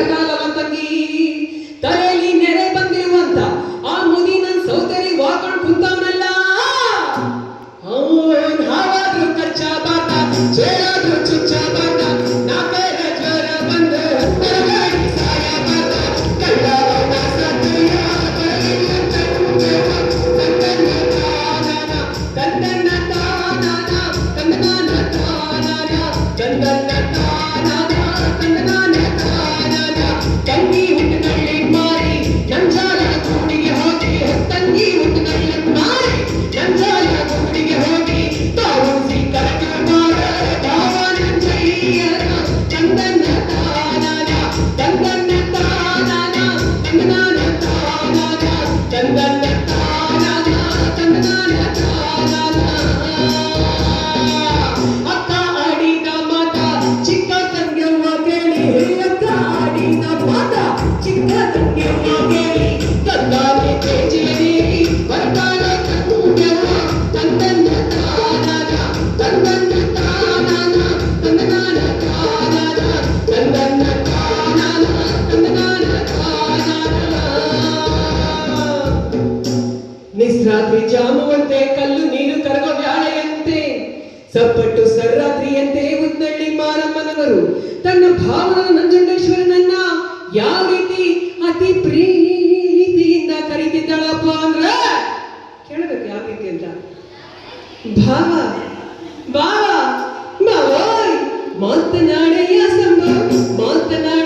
తెలంగాణలో ನಿಸ್ರಾತ್ರಿ ಜಾಮುವಂತೆ ಕಲ್ಲು ನೀರು ಕರಗ ವ್ಯಾಳೆಯಂತೆ ಸಪ್ಪಟ್ಟು ಸರ್ರಾತ್ರಿಯಂತೆ ಉದ್ನಳ್ಳಿ ಮಾರಮ್ಮನವರು ತನ್ನ ಭಾವನ ನಂಜುಂಡೇಶ್ವರನ ಯಾವ ರೀತಿ ಅತಿ ಪ್ರೀತಿಯಿಂದ ಕರೀತಿದ್ದಾಳಪ್ಪ ಅಂದ್ರ ಕೇಳಬೇಕು ಯಾವ ರೀತಿ ಅಂತ ಭಾವ ಭಾವ ಭಾವ ಸಂಭವ ಮಾತನಾಡ